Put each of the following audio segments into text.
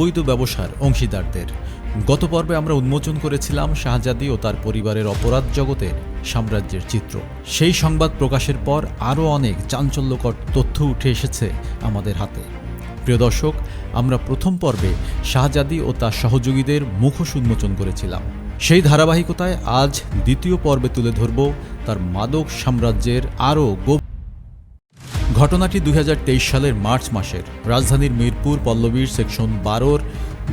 বৈধ ব্যবসার অংশীদারদের। গত পর্বে আমরা উন্মোচন করেছিলাম শাহজাদি ও তার পরিবারের অপরাধ জগতের সাম্রাজ্যের চিত্র। সেই সংবাদ প্রকাশের পর আরও অনেক চাঞ্চল্যকর তথ্য উঠে এসেছে আমাদের হাতে। প্রিয় দর্শক, আমরা প্রথম পর্বে শাহজাদি ও তার সহযোগীদের মুখোশ উন্মোচন করেছিলাম। সেই ধারাবাহিকতায় আজ দ্বিতীয় পর্বে তুলে ধরব তার মাদক সাম্রাজ্যের আরও ঘটনাটি দুই হাজার তেইশ সালের মার্চ মাসের। রাজধানীর মিরপুর, পল্লবীর সেকশন বারোর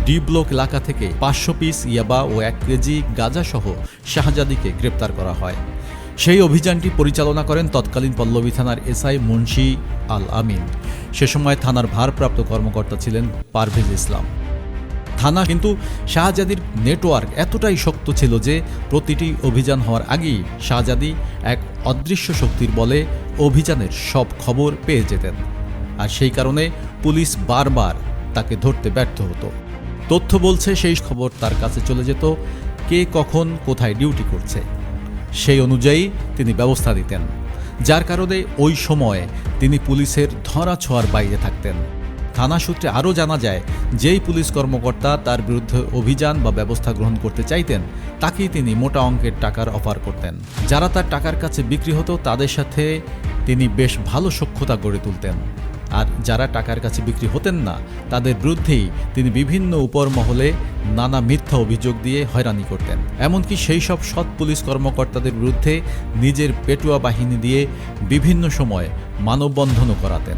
ডি ব্লক এলাকা থেকে পাঁচশো পিস ইয়াবা ও এক কেজি গাঁজাসহ শাহজাদিকে গ্রেপ্তার করা হয়। সেই অভিযানটি পরিচালনা করেন তৎকালীন পল্লবী থানার এসআই মুন্সি আল আমিন। সে সময় থানার ভারপ্রাপ্ত কর্মকর্তা ছিলেন পারভেজ ইসলাম। থানা, কিন্তু শাহজাদির নেটওয়ার্ক এতটাই শক্ত ছিল যে প্রতিটি অভিযান হওয়ার আগেই শাহজাদি এক অদৃশ্য শক্তির বলে অভিযানের সব খবর পেয়ে যেতেন। আর সেই কারণে পুলিশ বারবার তাকে ধরতে ব্যর্থ হতো। তথ্য বলছে সেই খবর তার কাছে চলে যেত, কে কখন কোথায় ডিউটি করছে। সেই অনুযায়ী তিনি ব্যবস্থা দিতেন যার কারণে ওই সময়ে তিনি পুলিশের ধরা ছোঁয়ার বাইরে থাকতেন। থানা সূত্রে আরও জানা যায়, যেই পুলিশ কর্মকর্তা তার বিরুদ্ধে অভিযান বা ব্যবস্থা গ্রহণ করতে চাইতেন, তাকেই তিনি মোটা অঙ্কের টাকার অফার করতেন। যারা তার টাকার কাছে বিক্রি হতো, তাদের সাথে তিনি বেশ ভালো সখ্যতা গড়ে তুলতেন। আর যারা টাকার কাছে বিক্রি হতেন না, তাদের বিরুদ্ধেই তিনি বিভিন্ন উপর মহলে নানা মিথ্যা অভিযোগ দিয়ে হয়রানি করতেন। এমনকি সেই সব সৎ পুলিশ কর্মকর্তাদের বিরুদ্ধে নিজের পেটুয়া বাহিনী দিয়ে বিভিন্ন সময় মানববন্ধনও করাতেন।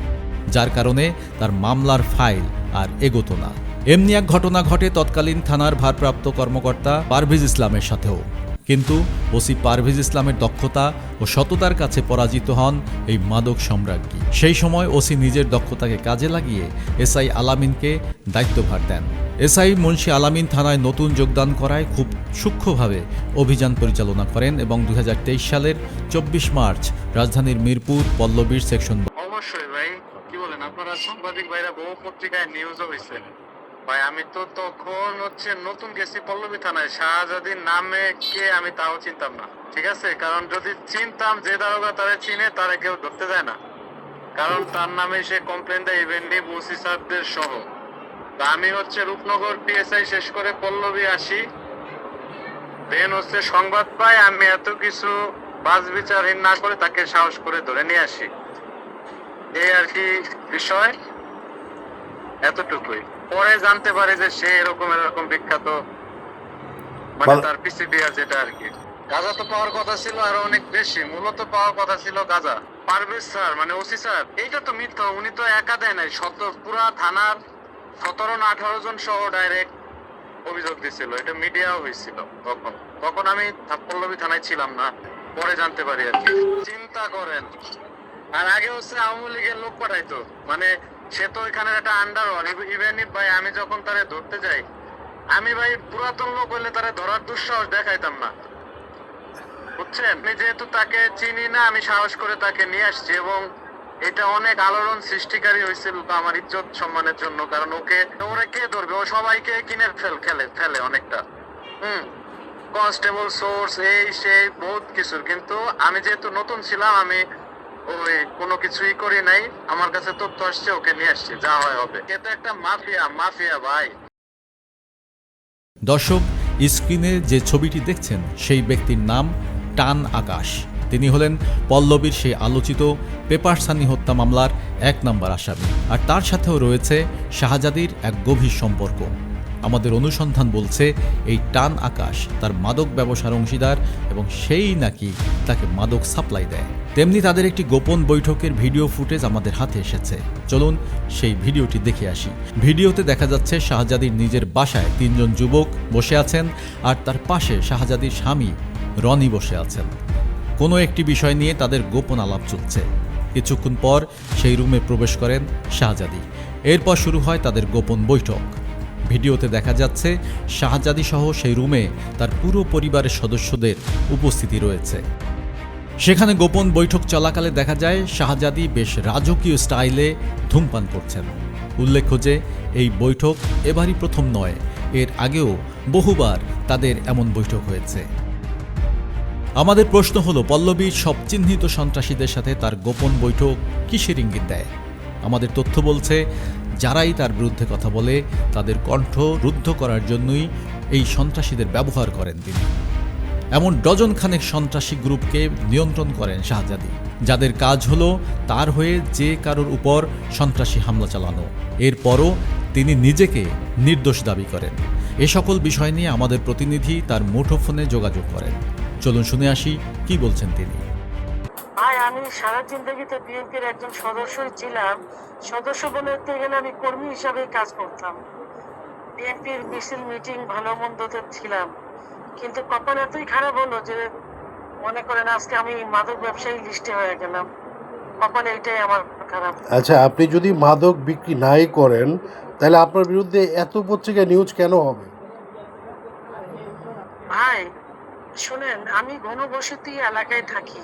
যার কারণে তার মামলার ফাইল আর এগোতো না। এমনি এক ঘটনা ঘটে তৎকালীন থানার ভারপ্রাপ্ত কর্মকর্তা পারভেজ ইসলামের সাথেও। কিন্তু ওসি পারভেজ ইসলামের দক্ষতা ও সততার কাছে পরাজিত হন এই মাদক সম্রাজ্ঞী। সেই সময় ওসি নিজের দক্ষতাকে কাজে লাগিয়ে এসআই আলামিনকে দায়িত্বভার দেন। এসআই মুন্সি আলামিন থানায় নতুন যোগদান করায় খুব সূক্ষ্মভাবে অভিযান পরিচালনা করেন এবং দু হাজার তেইশ সালের চব্বিশ মার্চ রাজধানীর মিরপুর পল্লবীর সেকশন অবশ্যই ভাই। আপনারা সাংবাদিক ভাইরা বহু পত্রিকায় নিউজও হয়েছে ভাই, আমি তো তখন হচ্ছে নতুন গেছি পল্লবী থানায়। শাহজাদির নামে কে আমি তাও চিনতাম না, ঠিক আছে? কারণ যদি চিনতাম যে দারোগা তারা চিনে, তারা কেউ ধরতে যায় না। কারণ তার নামে সে কমপ্লেন দেয় ইভেন্টলি মুসি স্যারদের সহ। আমি হচ্ছে রূপনগর পিএসআই শেষ করে পল্লবী আসি। দেন হচ্ছে সংবাদ পাই, আমি এত কিছু বাজ বিচারহীন না করে তাকে সাহস করে ধরে নিয়ে আসি। এই আর কি বিষয় এতটুকুই। পরে জানতে পারে যে সে এরকম এরকম বিখ্যাত মানে তার পিসিবিআর যেটা আর কি। গাজা তো পাওয়ার কথা ছিল আরও অনেক বেশি মূলত পাওয়ার কথা ছিল গাজা। পারভেজ স্যার মানে ওসি স্যার এইটা তো মিথ্যা উনি তো একা দেয় নাই। শত পুরা থানার সতেরো না আঠারো জন সহ ডাইরেক্ট অভিযোগ দিছিল। এটা মিডিয়াও হয়েছিল তখন। তখন আমি পল্লবী থানায় ছিলাম না পরে জানতে পারি আর কি। চিন্তা করেন আর আগে হচ্ছে আওয়ামী লীগের লোক পাঠাইতো। মানে সে তো এখানে একটা আন্ডার ইভেন ভাই, আমি যখন তারে ধরতে যাই, আমি ভাই পুরাতন লোক হইলে তারে ধরার দুঃসাহস দেখাইতাম না। বুঝছেন? আমি যেহেতু তাকে চিনি না, আমি সাহস করে তাকে নিয়ে আসছি এবং এটা অনেক আলোড়ন সৃষ্টিকারী হয়েছিল আমার ইজ্জত সম্মানের জন্য। কারণ ওকে, ওরা কে ধরবে? ও সবাইকে কিনে ফেল, খেলে, ফেলে অনেকটা। হুম? কনস্টেবল সোর্স এই, সেই, বহুত কিছুর। কিন্তু আমি যেহেতু নতুন ছিলাম, আমি ওই কোনো কিছুই করি নাই। আমার কাছে তথ্য আসছে, ওকে নিয়ে আসছে, যা হয় হবে। এটা একটা মাফিয়া মাফিয়া ভাই। দর্শক, স্ক্রিনে যে ছবিটি দেখছেন, সেই ব্যক্তির নাম টান আকাশ। তিনি হলেন পল্লবীর সেই আলোচিত পেপারসানি হত্যা মামলার এক নম্বর আসামি। আর তার সাথেও রয়েছে শাহজাদির এক গভীর সম্পর্ক। আমাদের অনুসন্ধান বলছে, এই টান আকাশ তার মাদক ব্যবসার অংশীদার এবং সেই নাকি তাকে মাদক সাপ্লাই দেয়। তেমনি তাদের একটি গোপন বৈঠকের ভিডিও ফুটেজ আমাদের হাতে এসেছে। চলুন সেই ভিডিওটি দেখে আসি। ভিডিওতে দেখা যাচ্ছে শাহজাদির নিজের বাসায় তিনজন যুবক বসে আছেন আর তার পাশে শাহজাদির স্বামী রনি বসে আছেন। কোনো একটি বিষয় নিয়ে তাদের গোপন আলাপ চলছে। কিছুক্ষণ পর সেই রুমে প্রবেশ করেন শাহজাদি। এরপর শুরু হয় তাদের গোপন বৈঠক। ভিডিওতে দেখা যাচ্ছে, শাহজাদি সহ সেই রুমে তার পুরো পরিবারের সদস্যদের উপস্থিতি রয়েছে। সেখানে গোপন বৈঠক চলাকালে দেখা যায়, শাহজাদি বেশ রাজকীয় স্টাইলে ধূমপান করছেন। উল্লেখ্য যে, এই বৈঠক এবারই প্রথম নয়, এর আগেও বহুবার তাদের এমন বৈঠক হয়েছে। আমাদের প্রশ্ন হলো পল্লবীর সব চিহ্নিত সন্ত্রাসীদের সাথে তার গোপন বৈঠক কিসের ইঙ্গিত দেয়? আমাদের তথ্য বলছে যারাই তার বিরুদ্ধে কথা বলে, তাদের কণ্ঠ রুদ্ধ করার জন্যই এই সন্ত্রাসীদের ব্যবহার করেন তিনি। এমন ডজন খানেক সন্ত্রাসী গ্রুপকে নিয়ন্ত্রণ করেন শাহজাদি, যাদের কাজ হলো তার হয়ে যে কারোর উপর সন্ত্রাসী হামলা চালানো। এরপরও তিনি নিজেকে নির্দোষ দাবি করেন। এ সকল বিষয় নিয়ে আমাদের প্রতিনিধি তার মুঠোফোনে যোগাযোগ করেন। চলুন শুনে আসি কি বলছেন তিনি। ভাই আমি সারা জিন্দগিতে বিএনপির একজন সদস্যই ছিলাম। সদস্য বলতে গেলে আমি কর্মী হিসাবে কাজ করতাম। বিএনপির মিছিল মিটিং ভালো মন্দতে ছিলাম। কিন্তু কপাল এতই খারাপ হলো যে মনে করেন আজকে আমি মাদক ব্যবসায়ী লিস্টে হয়ে গেলাম। কপালে এটাই আমার খারাপ। আচ্ছা আপনি যদি মাদক বিক্রি নাই করেন তাহলে আপনার বিরুদ্ধে এত পত্রিকা নিউজ কেন হবে? ভাই শুনেন আমি ঘনবসতি এলাকায় থাকি।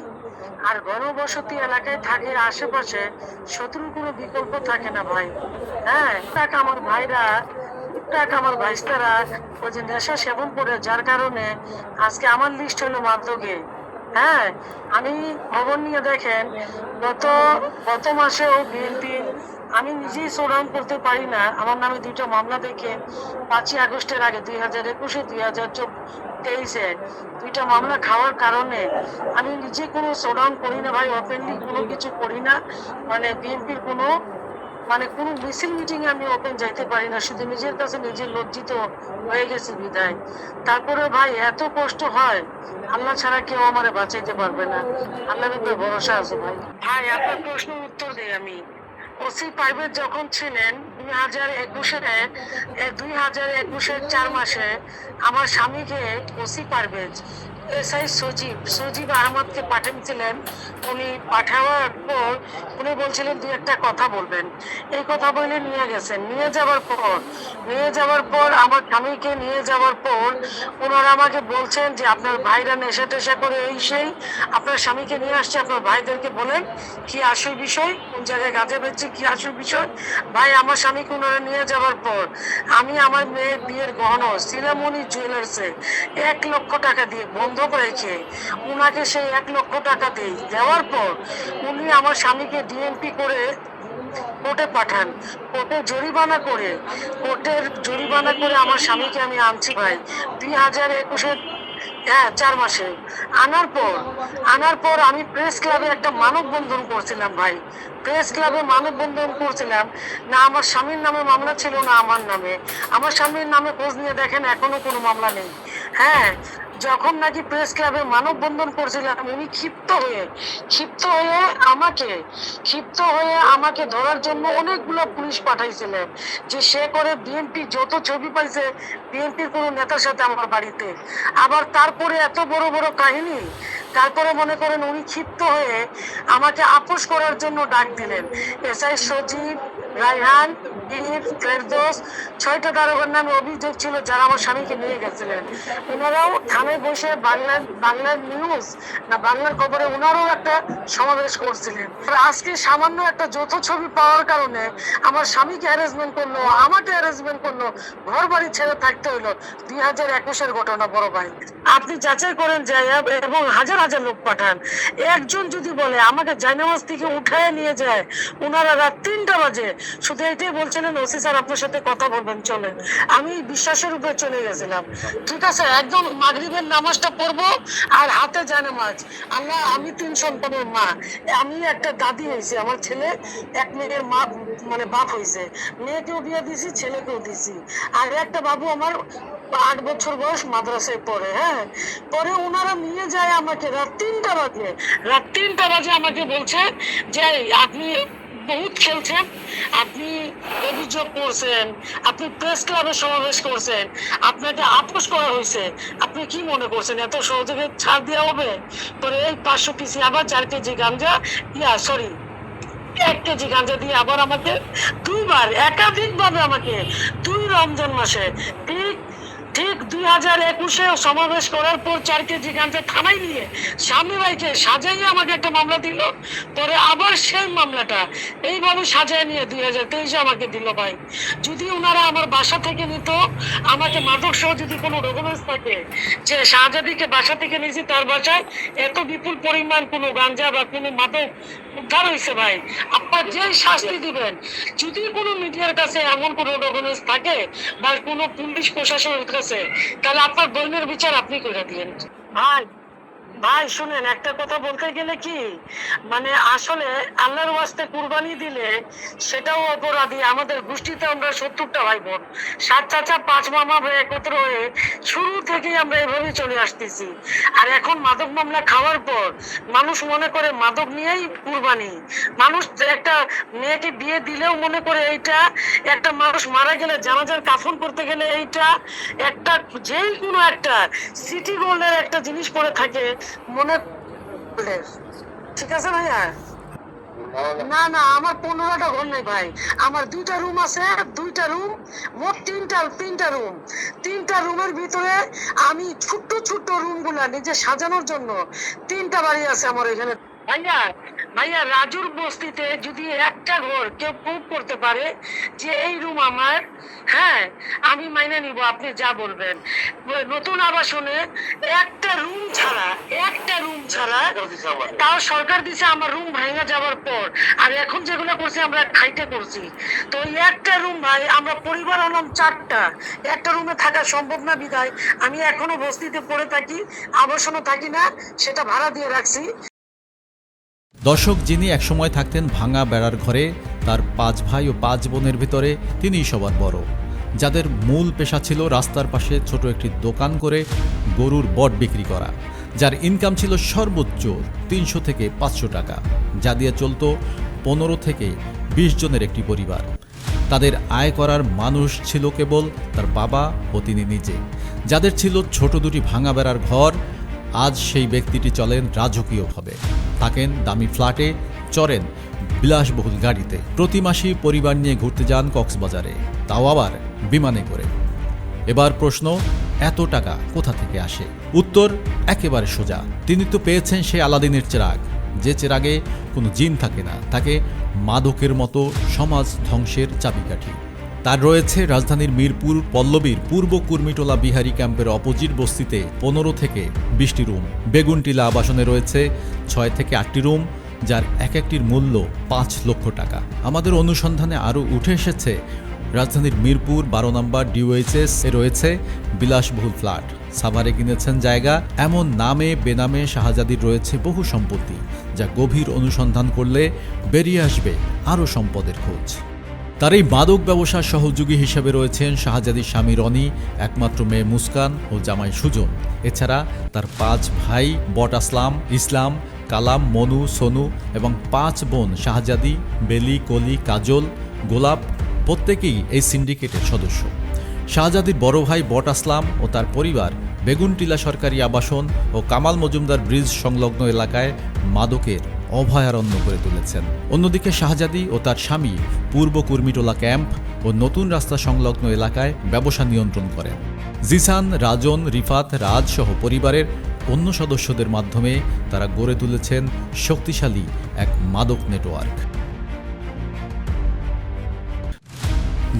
আর ঘনবসতি এলাকায় থাকে, আশেপাশে শত্রুর কোনো বিকল্প থাকে না ভাই। হ্যাঁ তাক আমার ভাইরা টুকটাক আমার ভাইস্তারা ওই যে নেশা সেবন করে, যার কারণে আজকে আমার লিস্ট হলো মাদকে। হ্যাঁ আমি ভবন নিয়ে দেখেন, গত গত মাসেও বিএনপি আমি নিজেই শোডাউন করতে পারি না। আমার নামে দুইটা মামলা দেখে পাঁচই আগস্টের আগে দুই হাজার একুশে, দুই হাজার তেইশে দুইটা মামলা খাওয়ার কারণে আমি নিজে কোনো শোডাউন করি না ভাই ওপেনলি কোনো কিছু করি না। মানে বিএনপির কোনো মানে কোনো মিছিল মিটিং আমি ওপেন যাইতে পারি না। শুধু নিজের কাছে নিজে লজ্জিত হয়ে গেছি বিদায়। তারপরে ভাই, এত কষ্ট হয়, আল্লাহ ছাড়া কেউ আমারে বাঁচাইতে পারবে না। আল্লাহর উপরে ভরসা আছে ভাই। ভাই, আপনার প্রশ্ন উত্তর দেই আমি। ওসি প্রাইভেট যখন ছিলেন দুই হাজার একুশে দুই হাজার একুশের চার মাসে আমার স্বামীকে ওসি পারভেজ এসআই সজীব সজীব আহমদকে পাঠিয়েছিলেন। উনি পাঠাবার পর উনি বলছিলেন, দুই একটা কথা বলবেন। এই কথা বলে নিয়ে গেছেন। নিয়ে যাওয়ার পর, নিয়ে যাওয়ার পর আমার স্বামীকে নিয়ে যাওয়ার পর ওনারা আমাকে বলছেন যে, আপনার ভাইরা নেশা টেশা করে এই সেই, আপনার স্বামীকে নিয়ে আসছে, আপনার ভাইদেরকে বলেন কি আসল বিষয়, কোন জায়গায় গাঁজা বেচছে, কি আসল বিষয়। ভাই, আমার স্বামীকে ওনারা নিয়ে যাওয়ার পর আমি আমার মেয়ের বিয়ের গহনা সিরামণি জুয়েলার্সে এক লক্ষ টাকা দিয়ে বন্ধক রেখে ওনাকে সেই এক লক্ষ টাকা দিই। দেওয়ার পর উনি আমার স্বামীকে ডিএমপি করে কোর্টে পাঠান। কোর্টে জরিমানা করে, কোর্টের জরিমানা করে আমার স্বামীকে আমি আনছি ভাই। দুই হাজার একুশের হ্যাঁ চার মাসে। আনার পর আনার পর আমি প্রেস ক্লাবে একটা মানববন্ধন করছিলাম ভাই। প্রেস ক্লাবে মানববন্ধন করছিলাম। না, আমার স্বামীর নামে মামলা ছিল না আমার নামে। আমার স্বামীর নামে খোঁজ নিয়ে দেখেন এখনও কোনো মামলা নেই। হ্যাঁ যখন নাকি প্রেস ক্লাবে মানববন্ধন করছিলাম, উনি ক্ষিপ্ত হয়ে ক্ষিপ্ত হয়ে আমাকে, ক্ষিপ্ত হয়ে আমাকে ধরার জন্য অনেকগুলো পুলিশ পাঠাইছিলেন, যে সে করে বিএনপি যত ছবি পাইছে বিএনপির কোনো নেতার সাথে আমার বাড়িতে। আবার তারপরে এত বড় বড় কাহিনী, তারপরে মনে করেন উনি ক্ষিপ্ত হয়ে আমাকে আপোষ করার জন্য ডাক দিলেন। এসআই সজীব, রায়হান ছয়টা দারোগার নামে অভিযোগ ছিল যারা আমার স্বামীকে নিয়ে গেছিলেন। ওনারাও বসে বাংলার বাংলার নিউজ না বাংলার খবরে ওনারাও একটা সমাবেশ করছিলেন। আজকে সামান্য একটা যৌথ ছবি পাওয়ার কারণে আমার স্বামীকে অ্যারেঞ্জমেন্ট করল, আমাকে অ্যারেঞ্জমেন্ট করল ঘর বাড়ি ছেড়ে থাকতে হইল দুই হাজার একুশের ঘটনা, বড় ভাই। আপনি যাচাই করেন, যাই এবং হাজার হাজার লোক পাঠান। একজন যদি বলে, আমাকে জায়নামাজ থেকে উঠায় নিয়ে যায় ওনারা রাত তিনটা বাজে। শুধু এটাই বলছিলেন ওসি স্যার আপনার সাথে কথা বলবেন, চলেন। আমি বিশ্বাসের উপরে চলে গেছিলাম। ঠিক আছে, একদম মাগরিবের নামাজটা পড়ব আর হাতে জায়নামাজ আল্লাহ, আমি তিন সন্তানের মা। আমি একটা দাদি হয়েছি, আমার ছেলে, এক মেয়ের মা মানে বাপ হয়েছে। মেয়েকেও বিয়ে দিছি ছেলেকেও দিছি আর একটা বাবু আমার আট বছর বয়স মাদ্রাসায় পড়ে হ্যাঁ? পরে ওনারা নিয়ে যায় আমাকে, রাত তিনটা বাজে। রাত তিনটা বাজে আমাকে বলছে যে, আপনি বহুত খেলছেন আপনি অভিযোগ করছেন, আপনি প্রেস ক্লাবে সমাবেশ করছেন, আপনাকে আপোষ করা হয়েছে। আপনি কি মনে করছেন? এত সহজে ছাড় দেওয়া হবে? পরে এই পাঁচশো পিসি আবার চার কেজি গাঞ্জা ইয়া সরি এক কেজি গাঁজা দিয়ে আবার আমাকে দুইবার একাধিক ভাবে আমাকে দুই রমজান মাসে ঠিক দুই হাজার একুশে সমাবেশ করার পর চার কেজি গাঁজা থানায় নিয়ে স্বামী ভাইকে সাজাইয়ে আমাকে একটা মামলা দিল। পরে আবার সেই মামলাটা এইভাবে সাজায় নিয়ে দুই হাজার তেইশে আমাকে দিল ভাই। যদি ওনারা আমার বাসা থেকে নিত, আমাকে মাদক সহ যদি কোনো ডকুমেন্টস থাকে যে শাহজাদিকে বাসা থেকে নিয়েছি তার বাসায় এত বিপুল পরিমাণ কোনো গাঞ্জা বা কোনো মাদক উদ্ধার হয়েছে ভাই। আপনার যে শাস্তি দিবেন, যদি কোনো মিডিয়ার কাছে এমন কোনো ডকুমেন্টস থাকে বা কোনো পুলিশ প্রশাসনের কাছে, তাহলে আপনার বইনের বিচার আপনি করে দিলেন ভাই ভাই, শুনেন, একটা কথা বলতে গেলে কি মানে আসলে আল্লাহর ওয়াস্তে কুরবানি দিলে সেটাও অপরাধী। আমাদের গোষ্ঠীতে আমরা সত্তরটা ভাই বোন। সাত চাচা, পাঁচ মামা ভাই একত্র হয়ে শুরু থেকেই আমরা এভাবে চলে আসতেছি। আর এখন মাদক মামলা খাওয়ার পর মানুষ মনে করে মাদক নিয়েই কুরবানি। মানুষ একটা মেয়েকে বিয়ে দিলেও মনে করে এইটা, একটা মানুষ মারা গেলে জানাজার কাফন করতে গেলে এইটা, একটা যেই কোনো একটা সিটি গোল্ডের একটা জিনিস পরে থাকে মনে ঠিক আছে ভাইয়া? না না, আমার পনেরোটা ঘর নেই ভাই। আমার দুইটা রুম আছে, দুইটা রুম মোট তিনটা তিনটা রুম তিনটা রুমের ভিতরে আমি ছোট্ট ছোট্ট রুমগুলা নিজে সাজানোর জন্য তিনটা বাড়ি আছে আমার এখানে। ভাইয়া ভাইয়া রাজুর বস্তিতে যদি একটা ঘর কেউ প্রুভ করতে পারে যে এই রুম আমার হ্যাঁ আমি মাইনে নিব আপনি যা বলবেন। নতুন আবাসনে একটা রুম ছাড়া একটা রুম ছাড়া তাও সরকার দিছে আমার রুম ভাঙা যাওয়ার পর। আর এখন যেগুলো করছি আমরা খাইতে করছি। তো একটা রুম ভাই আমরা পরিবার হলাম চারটা। একটা রুমে থাকা সম্ভব না বিদায়। আমি এখনও বস্তিতে পড়ে থাকি আবাসনও থাকি না সেটা ভাড়া দিয়ে রাখছি। দর্শক যিনি একসময় থাকতেন ভাঙা বেড়ার ঘরে, তার পাঁচ ভাই ও পাঁচ বোনের ভিতরে তিনিই সবার বড়। যাদের মূল পেশা ছিল রাস্তার পাশে ছোট একটি দোকান করে গরুর বট বিক্রি করা, যার ইনকাম ছিল সর্বোচ্চ তিনশো থেকে পাঁচশো টাকা, যা দিয়ে চলতো পনেরো থেকে বিশ জনের একটি পরিবার। তাদের আয় করার মানুষ ছিল কেবল তার বাবা ও তিনি নিজে। যাদের ছিল ছোট দুটি ভাঙা বেড়ার ঘর আজ সেই ব্যক্তিটি চলেন রাজকীয়ভাবে থাকেন দামি ফ্ল্যাটে, চড়েন বিলাসবহুল গাড়িতে। প্রতি মাসেই পরিবার নিয়ে ঘুরতে যান কক্সবাজারে। তাও আবার বিমানে করে। এবার প্রশ্ন, এত টাকা কোথা থেকে আসে? উত্তর, একেবারে সোজা। তিনি তো পেয়েছেন সেই আলাদিনের চেরাগ। যে চেরাগে কোনো জিন থাকে না থাকে মাদকের মতো সমাজ ধ্বংসের চাবিকাঠি। তার রয়েছে রাজধানীর মিরপুর, পল্লবীর পূর্ব কুর্মিটোলা বিহারি ক্যাম্পের অপোজিট বস্তিতে পনেরো থেকে বিশটি রুম। বেগুনটিলা আবাসনে রয়েছে ছয় থেকে আটটি রুম, যার এক একটির মূল্য পাঁচ লক্ষ টাকা। আমাদের অনুসন্ধানে আরও উঠে এসেছে, রাজধানীর মিরপুর বারো নম্বর ডিওএইচএস এ রয়েছে বিলাসবহুল ফ্ল্যাট। সাভারে কিনেছেন জায়গা, এমন নামে বেনামে শাহজাদির রয়েছে বহু সম্পত্তি, যা গভীর অনুসন্ধান করলে বেরিয়ে আসবে আরও সম্পদের খোঁজ। তার এই মাদক ব্যবসার সহযোগী হিসেবে রয়েছেন শাহজাদির স্বামী রনি, একমাত্র মেয়ে মুস্কান ও জামাই সুজন। এছাড়া তার পাঁচ ভাই বট আসলাম, ইসলাম, কালাম, মনু, সোনু এবং পাঁচ বোন শাহজাদি, বেলি, কলি, কাজল, গোলাপ প্রত্যেকেই এই সিন্ডিকেটের সদস্য। শাহজাদির বড় ভাই বট আসলাম ও তার পরিবার বেগুনটিলা সরকারি আবাসন ও কামাল মজুমদার ব্রিজ সংলগ্ন এলাকায় মাদকের অভয়ারণ্য করে তুলেছেন। অন্যদিকে শাহজাদি ও তার স্বামী পূর্ব কুর্মিটোলা ক্যাম্প ও নতুন রাস্তা সংলগ্ন এলাকায় ব্যবসা নিয়ন্ত্রণ করেন। জিসান, রাজন, রিফাত, রাজ সহ পরিবারের অন্য সদস্যদের মাধ্যমে তারা গড়ে তুলেছেন শক্তিশালী এক মাদক নেটওয়ার্ক।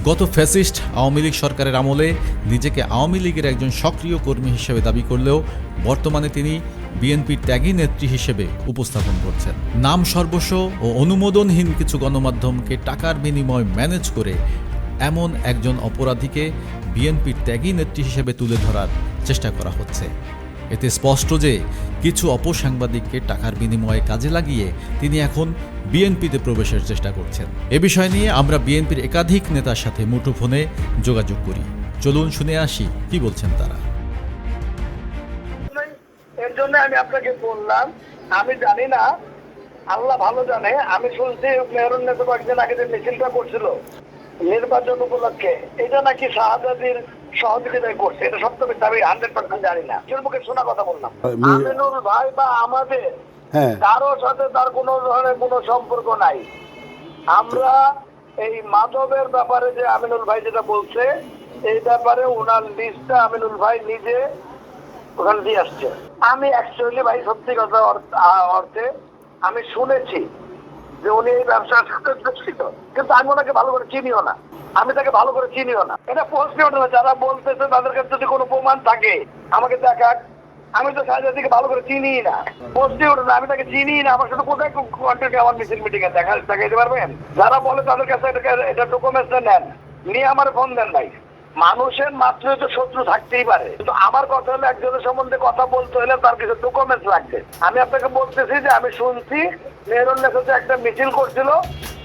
গত ফ্যাসিস্ট আওয়ামী লীগ সরকারের আমলে নিজেকে আওয়ামী লীগের একজন সক্রিয় কর্মী হিসেবে দাবি করলেও বর্তমানে তিনি বিএনপির ত্যাগী নেত্রী হিসেবে উপস্থাপন করছেন। নাম সর্বস্ব ও অনুমোদনহীন কিছু গণমাধ্যমকে টাকার বিনিময় ম্যানেজ করে এমন একজন অপরাধীকে বিএনপির ত্যাগী নেত্রী হিসেবে তুলে ধরার চেষ্টা করা হচ্ছে। এতে স্পষ্ট যে কিছু অপসাংবাদিককে টাকার বিনিময়ে কাজে লাগিয়ে তিনি এখন বিএনপিতে প্রবেশের চেষ্টা করছেন। এ বিষয় নিয়ে আমরা বিএনপির একাধিক নেতার সাথে মুঠোফোনে যোগাযোগ করি। চলুন শুনে আসি কি বলছেন তারা। এর জন্য আমি আপনাকে বললাম, আমি জানি না, আল্লাহ ভালো জানে, আমি শুনছি মেহরুন নেতা কয়েকদিন আগে যে মিছিলটা করছিল নির্বাচন উপলক্ষে, এটা নাকি শাহাদাদির সহযোগিতায় করছে। এটা সত্য মিথ্যা আমি হান্ড্রেড পার্সেন্ট জানি না। মুখে শোনা কথা বললাম। আমি- আমিনুল ভাই বা আমাদের হ্যাঁ। কারও সাথে তার কোনো ধরনের কোনো সম্পর্ক নাই। আমরা এই মাধবের ব্যাপারে যে আমিনুল ভাই যেটা বলছে এই ব্যাপারে ওনার লিস্টটা আমিনুল ভাই নিজে ওখানে দিয়ে আসছে। আমি অ্যাকচুয়ালি ভাই সত্যি কথা অর- অর্থে আমি শুনেছি। যে উনি এই ব্যবসার সাথে যুক্ত, কিন্তু আমি ওনাকে ভালো করে চিনিও না। আমি তাকে ভালো করে চিনিও না। এটা না, যারা বলতেছে তাদের কাছে যদি কোনো প্রমাণ থাকে, আমাকে দেখাক। আমি তো শাহজাদিকে ভালো করে চিনি না। পোস্টে ওঠে আমি তাকে চিনি না। আমার সাথে কোথায় কন্ট্যাক্টে আমার মিছিল মিটিং এ দেখা দেখাইতে পারবেন? যারা বলে তাদের কাছে এটা ডকুমেন্টস নেন। নিয়ে আমার ফোন দেন নাই মানুষের মাত্র তো শত্রু থাকতেই পারে। কিন্তু আমার কথা হলো একজনের সম্বন্ধে কথা বলতে হলে তার কিছু ডকুমেন্টস লাগবে। আমি আপনাকে বলতেছি যে আমি শুনছি মেহরুন নেসাতে একটা মিছিল করছিল,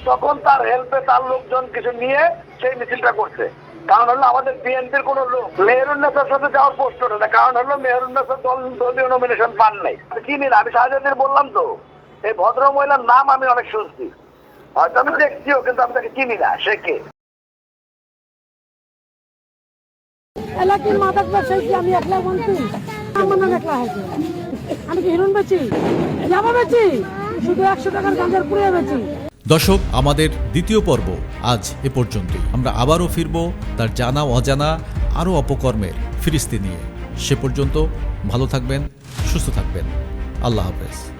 তখন তার হেল্পে তার লোকজন কিছু নিয়ে সেই মিছিলটা করছে। কারণ হলো আমাদের বিএনপির কোনো লোক, মেহরুন নেসার সাথে যাওয়ার ওঠে না। কারণ হলো মেহরুন নেসার দল, দলীয় নমিনেশন পান নাই। আমি চিনি না আমি শাহজাদির বললাম তো, এই ভদ্র মহিলার নাম আমি অনেক শুনছি। হয়তো আমি দেখছিও, কিন্তু আমি তাকে চিনি না, সে কে? এলাকার মাদক ব্যবসায়ী কি আমি একলা মন্ত্রী আমার নাম একলা হয়েছে। আমি কি হিরণ বেচি? জামা বেচি? দর্শক, আমাদের দ্বিতীয় পর্ব আজ এ পর্যন্তই। আমরা আবারও ফিরব তার জানা, অজানা, আরও অপকর্মের ফিরিস্তি নিয়ে। সে পর্যন্ত ভালো থাকবেন, সুস্থ থাকবেন। আল্লাহ হাফেজ।